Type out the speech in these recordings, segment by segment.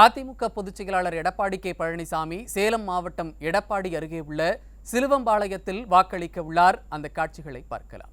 அதிமுக பொதுச் செயலாளர் எடப்பாடி கே. பழனிசாமி சேலம் மாவட்டம் எடப்பாடி அருகே உள்ள சிலுவம்பாளையத்தில் வாக்களிக்க உள்ளார். அந்த காட்சிகளை பார்க்கலாம்.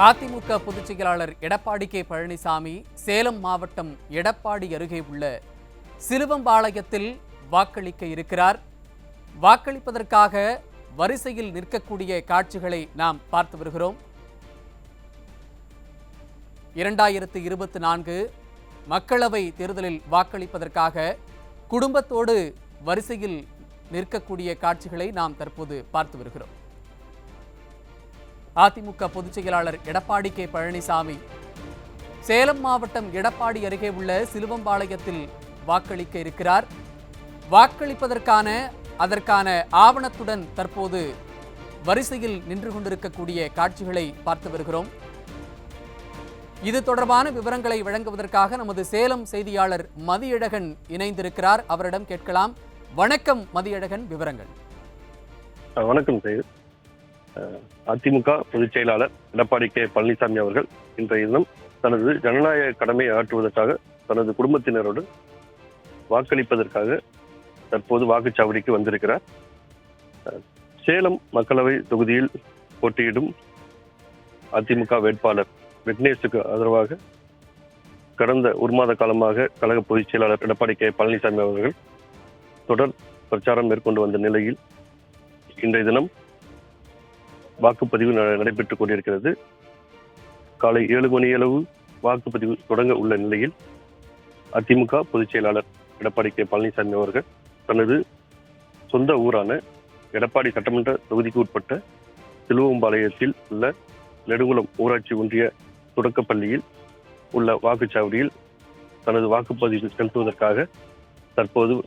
அதிமுக பொதுச் செயலாளர் எடப்பாடி கே பழனிசாமி சேலம் மாவட்டம் எடப்பாடி அருகே உள்ள சிலுவம்பாளையத்தில் வாக்களிக்க இருக்கிறார். வாக்களிப்பதற்காக வரிசையில் நிற்கக்கூடிய காட்சிகளை நாம் பார்த்து வருகிறோம். இரண்டாயிரத்து இருபத்தி நான்கு மக்களவை தேர்தலில் வாக்களிப்பதற்காக குடும்பத்தோடு வரிசையில் நிற்கக்கூடிய காட்சிகளை நாம் தற்போது பார்த்து வருகிறோம். அதிமுக பொதுச் செயலாளர் எடப்பாடி கே. பழனிசாமி. சேலம் மாவட்டம் எடப்பாடி அருகே உள்ள சிலுவம்பாளையத்தில் வாக்களிக்க இருக்கிறார். வாக்களிப்பதற்கான அதற்கான ஆவணத்துடன் தற்போது வரிசையில் நின்று கொண்டிருக்கக்கூடிய காட்சிகளை பார்த்து வருகிறோம். இது தொடர்பான விவரங்களை வழங்குவதற்காக நமது சேலம் செய்தியாளர் மதியழகன் இணைந்திருக்கிறார். அவரிடம் கேட்கலாம். வணக்கம் மதியழகன் விவரங்கள். வணக்கம் அதிமுக பொதுச் செயலாளர் எடப்பாடி கே. பழனிசாமி அவர்கள் இன்றைய தினம் தனது ஜனநாயக கடமையை ஆற்றுவதற்காக தனது குடும்பத்தினரோடு வாக்களிப்பதற்காக தற்போது வாக்குச்சாவடிக்கு வந்திருக்கிறார். சேலம் மக்களவை தொகுதியில் போட்டியிடும் அதிமுக வேட்பாளர் விக்னேஷுக்கு ஆதரவாக கடந்த ஒரு மாத காலமாக கழக பொதுச் செயலாளர் எடப்பாடி கே. பழனிசாமி அவர்கள் தொடர் பிரச்சாரம் மேற்கொண்டு வந்த நிலையில் இன்றைய தினம் வாக்குப்பதிவு ந- நடைபெற்றுக் கொண்டிருக்கிறது. காலை ஏழு மணியளவு வாக்குப்பதிவு தொடங்க உள்ள நிலையில் அதிமுக பொதுச் செயலாளர் எடப்பாடி கே. பழனிசாமி அவர்கள் தனது சொந்த ஊரான எடப்பாடி சட்டமன்ற தொகுதிக்கு உட்பட்ட சிலுவம்பாளையத்தில் உள்ள நெடுங்குளம் ஊராட்சி ஒன்றிய தொடக்கப்பள்ளியில் உள்ள வாக்குச்சாவடியில் தனது வாக்குப்பதிவு செலுத்துவதற்காக தற்போது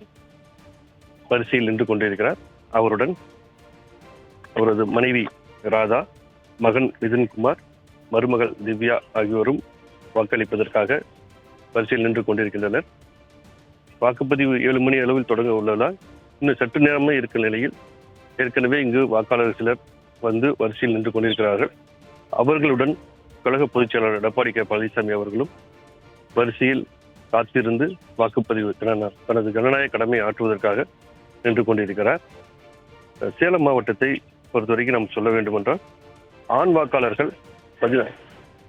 வரிசையில் நின்று கொண்டிருக்கிறார். அவருடன் அவரது மனைவி ராதா மகன் மிதுன்குமார் மருமகள் திவ்யா ஆகியோரும் வாக்களிப்பதற்காக வரிசையில் நின்று கொண்டிருக்கின்றனர். வாக்குப்பதிவு ஏழு மணி அளவில் தொடங்க உள்ளதால் இன்னும் சற்று நேரமே இருக்கும் நிலையில் ஏற்கனவே இங்கு வாக்காளர் சிலர் வந்து வரிசையில் நின்று கொண்டிருக்கிறார்கள். அவர்களுடன் கழக பொதுச்செயலாளர் எடப்பாடி கே. பழனிசாமி அவர்களும் வரிசையில் காத்திருந்து வாக்குப்பதிவு தனது ஜனநாயக கடமை ஆற்றுவதற்காக நின்று கொண்டிருக்கிறார். சேலம் மாவட்டத்தை பொறுத்தவரைக்கும் நாம் சொல்ல வேண்டும் என்றால் ஆண் வாக்காளர்கள் பதினா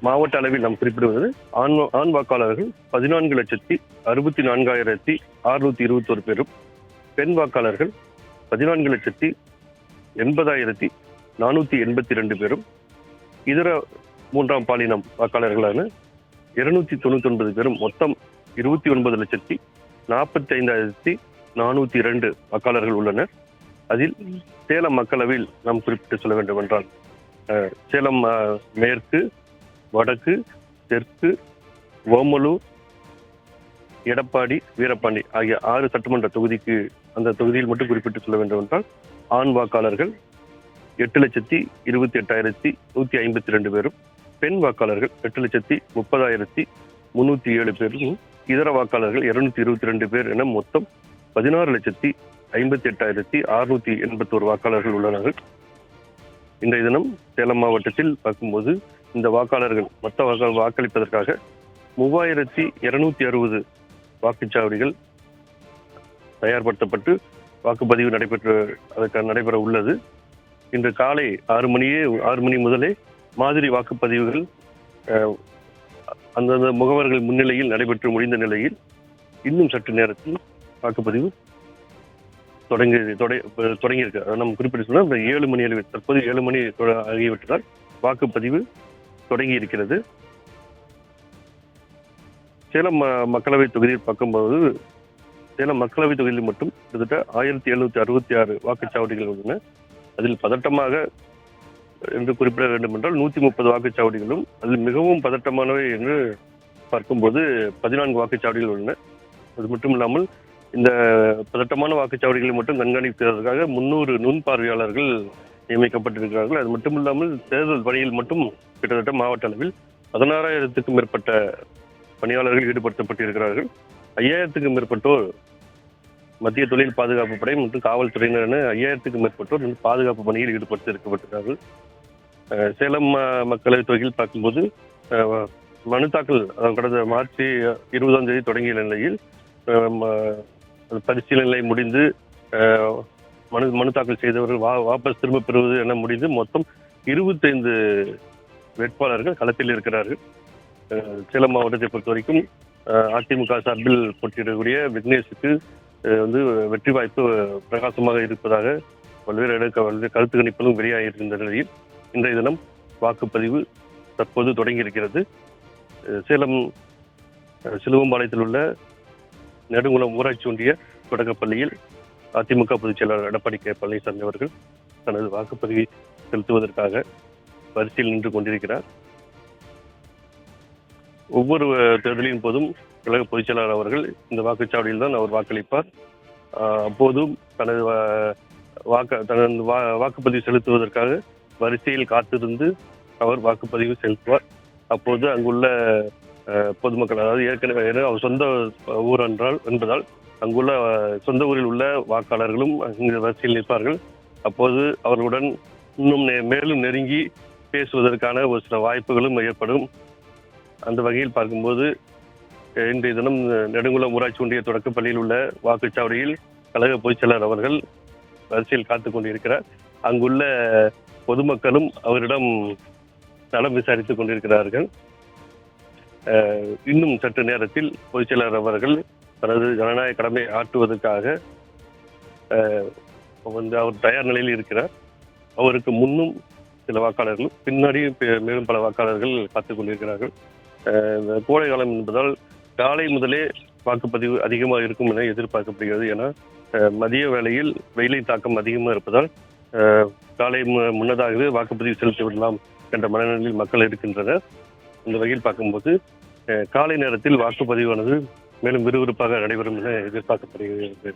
மாவட்ட அளவில் நாம் குறிப்பிடுவது ஆண் ஆண் வாக்காளர்கள் பதினான்கு லட்சத்தி அறுபத்தி நான்காயிரத்தி அறுநூத்தி இருபத்தோரு பேரும் பெண் வாக்காளர்கள் பதினான்கு லட்சத்தி எண்பதாயிரத்தி நானூத்தி எண்பத்தி ரெண்டு பேரும் இதர மூன்றாம் பாலினம் வாக்காளர்களான இருநூத்தி தொண்ணூத்தி ஒன்பது பேரும் மொத்தம் இருபத்தி ஒன்பது லட்சத்தி நாற்பத்தி ஐந்தாயிரத்தி நானூத்தி இரண்டு வாக்காளர்கள் உள்ளனர். அதில் சேலம் மக்களவையில் நாம் குறிப்பிட்டு சொல்ல வேண்டும் என்றால் சேலம் மேற்கு வடக்கு தெற்கு ஓமலூர் எடப்பாடி வீரபாண்டி ஆகிய ஆறு சட்டமன்ற தொகுதிக்கு அந்த தொகுதியில் மட்டும் குறிப்பிட்டு சொல்ல வேண்டும் என்றால் ஆண் வாக்காளர்கள் எட்டு லட்சத்தி இருபத்தி எட்டாயிரத்தி நூத்தி ஐம்பத்தி ரெண்டு பேரும் பெண் வாக்காளர்கள் எட்டு லட்சத்தி முப்பதாயிரத்தி முன்னூத்தி ஏழு பேரும் இதர வாக்காளர்கள் இருநூத்தி இருபத்தி ரெண்டு பேர் என மொத்தம் பதினாறு லட்சத்தி ஐம்பத்தி எட்டாயிரத்தி அறுநூத்தி எண்பத்தோரு வாக்காளர்கள் உள்ளனர். இன்றைய தினம் சேலம் மாவட்டத்தில் பார்க்கும்போது இந்த வாக்காளர்கள் மொத்த வாக்கா வாக்களிப்பதற்காக மூவாயிரத்தி இருநூத்தி அறுபது வாக்குச்சாவடிகள் தயார்படுத்தப்பட்டு வாக்குப்பதிவு நடைபெற்ற அதற்காக நடைபெற உள்ளது. இன்று காலை ஆறு மணியே ஆறு மணி முதலே மாதிரி வாக்குப்பதிவுகள் அந்தந்த முகவர்கள் முன்னிலையில் நடைபெற்று முடிந்த நிலையில் இன்னும் சற்று நேரத்தில் வாக்குப்பதிவு தொடங்கி தொட- தொடங்கியிருக்கு. அதை நம்ம குறிப்பிட்டு சொன்னால் இந்த ஏழு மணி அளவில் தற்போது ஏழு மணி ஆகிவிட்டதால் வாக்குப்பதிவு தொடங்கி இருக்கிறது சேலம் ம- மக்களவை தொகுதியில் பார்க்கும்போது சேலம் மக்களவை தொகுதியில் மட்டும் கிட்டத்தட்ட ஆயிரத்தி எழுநூத்தி அறுபத்தி ஆறு வாக்குச்சாவடிகள் உள்ளன. அதில் பதட்டமாக என்று குறிப்பிட வேண்டும் என்றால் நூத்தி முப்பது வாக்குச்சாவடிகளும் அதில் மிகவும் பதட்டமானவை என்று பார்க்கும்போது பதினான்கு வாக்குச்சாவடிகள் உள்ளன. அது மட்டும் இல்லாமல் இந்த பதட்டமான வாக்குச்சாவடிகளை மட்டும் கண்காணிப்பதற்காக முன்னூறு நுண் பார்வையாளர்கள் நியமிக்கப்பட்டிருக்கிறார்கள். அது மட்டும் இல்லாமல் தேர்தல் பணியில் மட்டும் கிட்டத்தட்ட மாவட்ட அளவில் பதினாறாயிரத்துக்கும் மேற்பட்ட பணியாளர்கள் ஈடுபடுத்தப்பட்டிருக்கிறார்கள். ஐயாயிரத்துக்கும் மேற்பட்டோர் மத்திய தொழில் பாதுகாப்பு படை மற்றும் காவல்துறையினர் என ஐயாயிரத்துக்கும் மேற்பட்டோர் பாதுகாப்பு பணியில் ஈடுபடுத்தி இருக்கப்பட்டிருக்கிறார்கள் சேலம் ம- தொகையில் பார்க்கும்போது மனு தாக்கல் கடந்த மார்ச் இருபதாம் தேதி தொடங்கிய நிலையில் ம- பரிசீலனை முடிந்து மனு மனு தாக்கல் செய்தவர்கள் வா வாபஸ் திரும்ப பெறுவது என முடிந்து மொத்தம் இருபத்தைந்து வேட்பாளர்கள் களத்தில் இருக்கிறார்கள். சேலம் மாவட்டத்தை பொறுத்த வரைக்கும் அதிமுக சார்பில் போட்டியிடக்கூடிய விக்னேஷுக்கு வந்து வெற்றி வாய்ப்பு பிரகாசமாக இருப்பதாக பல்வேறு இடக்க பல்வேறு கருத்து கணிப்புகளும் வெளியாகியிருக்கின்ற நிலையில் இன்றைய தினம் வாக்குப்பதிவு தற்போது தொடங்கி இருக்கிறது சேலம் சிலுவம்பாளையத்தில் உள்ள நெடுங்குளம் ஊராட்சி ஒன்றிய தொடக்கப்பள்ளியில் அதிமுக பொதுச் செயலாளர் எடப்பாடி கே பழனிசாமி அவர்கள் தனது வாக்குப்பதிவை செலுத்துவதற்காக வரிசையில் நின்று கொண்டிருக்கிறார். ஒவ்வொரு தேர்தலின் போதும் கழக பொதுச் செயலாளர் அவர்கள் இந்த வாக்குச்சாவடியில் தான் அவர் வாக்களிப்பார். அப்போதும் தனது வாக்கு தனது வா- வாக்குப்பதிவு செலுத்துவதற்காக வரிசையில் காத்திருந்து அவர் வாக்குப்பதிவு செலுத்துவார். அப்போது அங்குள்ள பொதுமக்கள் அதாவது ஏற்கனவே அவர் சொந்த ஊர் என்றால் என்பதால் அங்குள்ள சொந்த ஊரில் உள்ள வாக்காளர்களும் அங்கு வரிசையில் நிற்பார்கள். அப்போது அவர்களுடன் இன்னும் மேலும் நெருங்கி பேசுவதற்கான ஒரு சில வாய்ப்புகளும் ஏற்படும். அந்த வகையில் பார்க்கும்போது இன்றைய தினம் நெடுங்குளம் ஊராட்சி ஒன்றிய தொடக்கப்பள்ளியில் உள்ள வாக்குச்சாவடியில் கழக பொதுச்செயலர் அவர்கள் வரிசையில் காத்து கொண்டிருக்கிறார். அங்குள்ள பொதுமக்களும் அவரிடம் நலம் விசாரித்துக் கொண்டிருக்கிறார்கள். இன்னும் சற்று நேரத்தில் பொதுச்செயலாளர் அவர்கள் தனது ஜனநாயக கடமை ஆற்றுவதற்காக வந்து அவர் தயார் நிலையில் இருக்கிறார். அவருக்கு முன்னும் சில வாக்காளர்களும் பின்னாடி பெ- மேலும் பல வாக்காளர்கள் காத்துக் கொண்டிருக்கிறார்கள். கோடை காலம் என்பதால் காலை முதலே வாக்குப்பதிவு அதிகமாக இருக்கும் என எதிர்பார்க்கப்படுகிறது. ஏன்னா அஹ், மதிய வேளையில் வெயிலின் தாக்கம் அதிகமாக இருப்பதால் காலை மு- முன்னதாகவே வாக்குப்பதிவு செலுத்தி விடலாம் என்ற மனநிலையில் மக்கள் இருக்கின்றனர். இந்த வகையில் பார்க்கும்போது காலை நேரத்தில் வாக்குப்பதிவானது மேலும் விறுவிறுப்பாக நடைபெறும் என எதிர்பார்க்கப்படுகிறது.